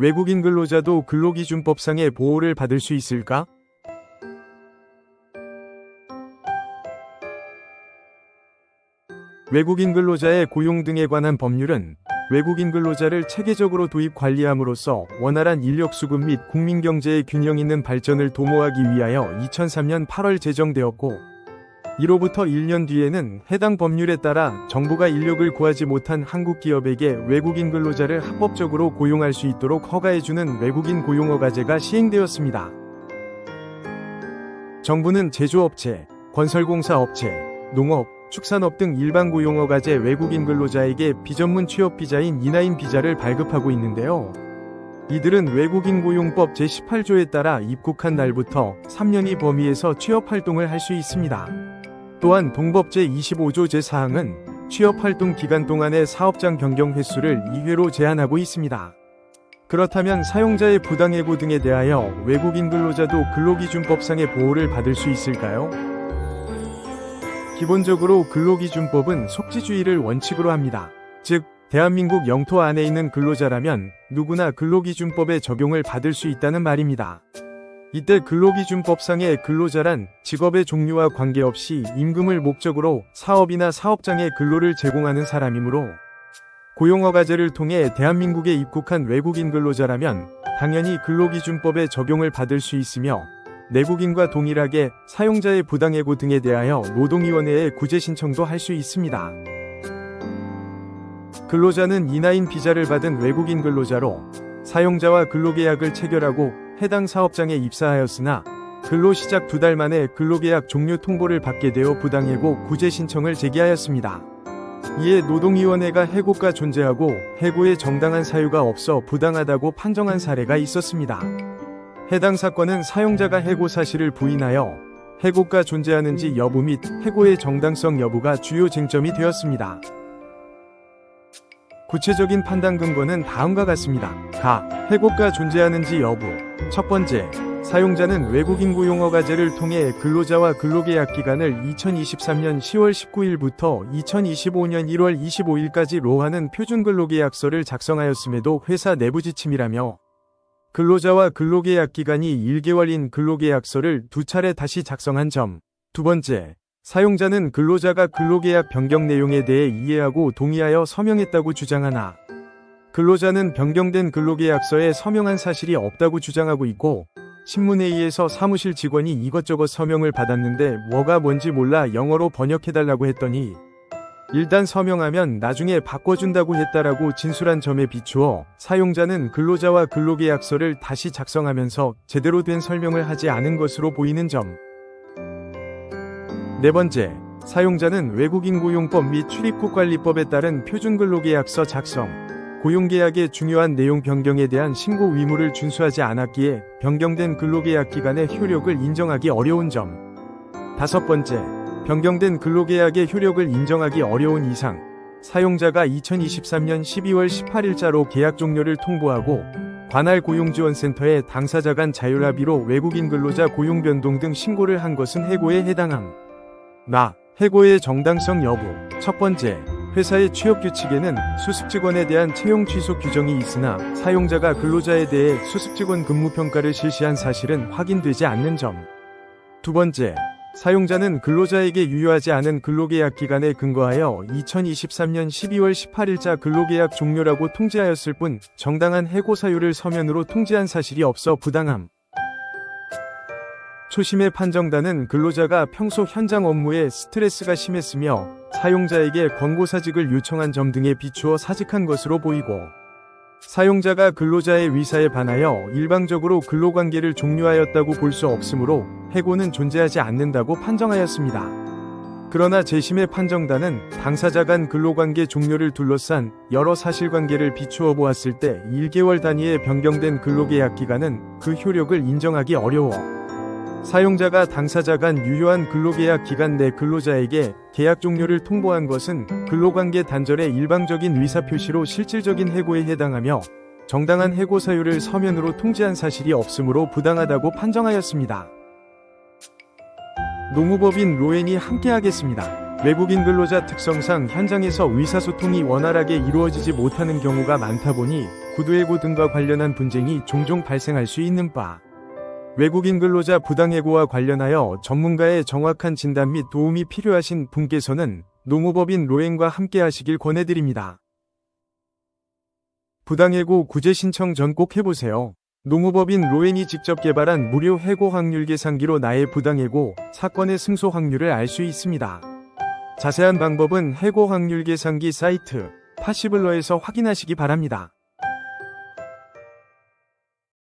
외국인 근로자도 근로기준법상의 보호를 받을 수 있을까? 외국인 근로자의 고용 등에 관한 법률은 외국인 근로자를 체계적으로 도입 관리함으로써 원활한 인력 수급 및 국민 경제의 균형 있는 발전을 도모하기 위하여 2003년 8월 제정되었고 이로부터 1년 뒤에는 해당 법률에 따라 정부가 인력을 구하지 못한 한국 기업에게 외국인 근로자를 합법적으로 고용할 수 있도록 허가해주는 외국인 고용허가제가 시행되었습니다. 정부는 제조업체, 건설공사 업체, 농업, 축산업 등 일반 고용허가제 외국인 근로자에게 비전문 취업 비자인 이나인 비자를 발급하고 있는데요. 이들은 외국인 고용법 제18조에 따라 입국한 날부터 3년이 범위에서 취업 활동을 할 수 있습니다. 또한 동법 제25조 제4항은 취업 활동 기간 동안의 사업장 변경 횟수를 2회로 제한하고 있습니다. 그렇다면 사용자의 부당해고 등에 대하여 외국인 근로자도 근로기준법상의 보호를 받을 수 있을까요? 기본적으로 근로기준법은 속지주의를 원칙으로 합니다. 즉, 대한민국 영토 안에 있는 근로자라면 누구나 근로기준법의 적용을 받을 수 있다는 말입니다. 이때 근로기준법상의 근로자란 직업의 종류와 관계없이 임금을 목적으로 사업이나 사업장에 근로를 제공하는 사람이므로 고용허가제를 통해 대한민국에 입국한 외국인 근로자라면 당연히 근로기준법의 적용을 받을 수 있으며 내국인과 동일하게 사용자의 부당해고 등에 대하여 노동위원회에 구제 신청도 할 수 있습니다. 근로자는 이나인 비자를 받은 외국인 근로자로 사용자와 근로계약을 체결하고 해당 사업장에 입사하였으나 근로 시작 두 달 만에 근로계약 종료 통보를 받게 되어 부당해고 구제 신청을 제기하였습니다. 이에 노동위원회가 해고가 존재하고 해고에 정당한 사유가 없어 부당하다고 판정한 사례가 있었습니다. 해당 사건은 사용자가 해고 사실을 부인하여 해고가 존재하는지 여부 및 해고의 정당성 여부가 주요 쟁점이 되었습니다. 구체적인 판단 근거는 다음과 같습니다. 가, 해고가 존재하는지 여부. 첫 번째, 사용자는 외국인 고용허가제를 통해 근로자와 근로계약 기간을 2023년 10월 19일부터 2025년 1월 25일까지로 하는 표준 근로계약서를 작성하였음에도 회사 내부 지침이라며 근로자와 근로계약 기간이 1개월인 근로계약서를 두 차례 다시 작성한 점. 두 번째, 사용자는 근로자가 근로계약 변경 내용에 대해 이해하고 동의하여 서명했다고 주장하나 근로자는 변경된 근로계약서에 서명한 사실이 없다고 주장하고 있고 신문회의에서 사무실 직원이 이것저것 서명을 받았는데 뭐가 뭔지 몰라 영어로 번역해달라고 했더니 일단 서명하면 나중에 바꿔준다고 했다라고 진술한 점에 비추어 사용자는 근로자와 근로계약서를 다시 작성하면서 제대로 된 설명을 하지 않은 것으로 보이는 점. 네 번째, 사용자는 외국인 고용법 및 출입국 관리법에 따른 표준 근로계약서 작성, 고용계약의 중요한 내용 변경에 대한 신고 의무를 준수하지 않았기에 변경된 근로계약 기간의 효력을 인정하기 어려운 점. 다섯 번째, 변경된 근로계약의 효력을 인정하기 어려운 이상, 사용자가 2023년 12월 18일자로 계약 종료를 통보하고 관할 고용지원센터에 당사자 간 자율합의로 외국인 근로자 고용 변동 등 신고를 한 것은 해고에 해당함. 나, 해고의 정당성 여부. 첫 번째, 회사의 취업 규칙에는 수습 직원에 대한 채용 취소 규정이 있으나 사용자가 근로자에 대해 수습 직원 근무 평가를 실시한 사실은 확인되지 않는 점. 두 번째, 사용자는 근로자에게 유효하지 않은 근로계약 기간에 근거하여 2023년 12월 18일자 근로계약 종료라고 통지하였을 뿐 정당한 해고 사유를 서면으로 통지한 사실이 없어 부당함. 초심의 판정단은 근로자가 평소 현장 업무에 스트레스가 심했으며 사용자에게 권고 사직을 요청한 점 등에 비추어 사직한 것으로 보이고 사용자가 근로자의 위사에 반하여 일방적으로 근로관계를 종료하였다고 볼 수 없으므로 해고는 존재하지 않는다고 판정하였습니다. 그러나 재심의 판정단은 당사자 간 근로관계 종료를 둘러싼 여러 사실관계를 비추어 보았을 때 1개월 단위의 변경된 근로계약 기간은 그 효력을 인정하기 어려워 사용자가 당사자 간 유효한 근로계약 기간 내 근로자에게 계약 종료를 통보한 것은 근로관계 단절의 일방적인 의사표시로 실질적인 해고에 해당하며 정당한 해고 사유를 서면으로 통지한 사실이 없으므로 부당하다고 판정하였습니다. 노무법인 로엔이 함께하겠습니다. 외국인 근로자 특성상 현장에서 의사소통이 원활하게 이루어지지 못하는 경우가 많다 보니 구두해고 등과 관련한 분쟁이 종종 발생할 수 있는 바. 외국인 근로자 부당해고와 관련하여 전문가의 정확한 진단 및 도움이 필요하신 분께서는 노무법인 로엔과 함께 하시길 권해드립니다. 부당해고 구제 신청 전 꼭 해보세요. 노무법인 로엔이 직접 개발한 무료 해고 확률 계산기로 나의 부당해고 사건의 승소 확률을 알 수 있습니다. 자세한 방법은 해고 확률 계산기 사이트 파시블러에서 확인하시기 바랍니다.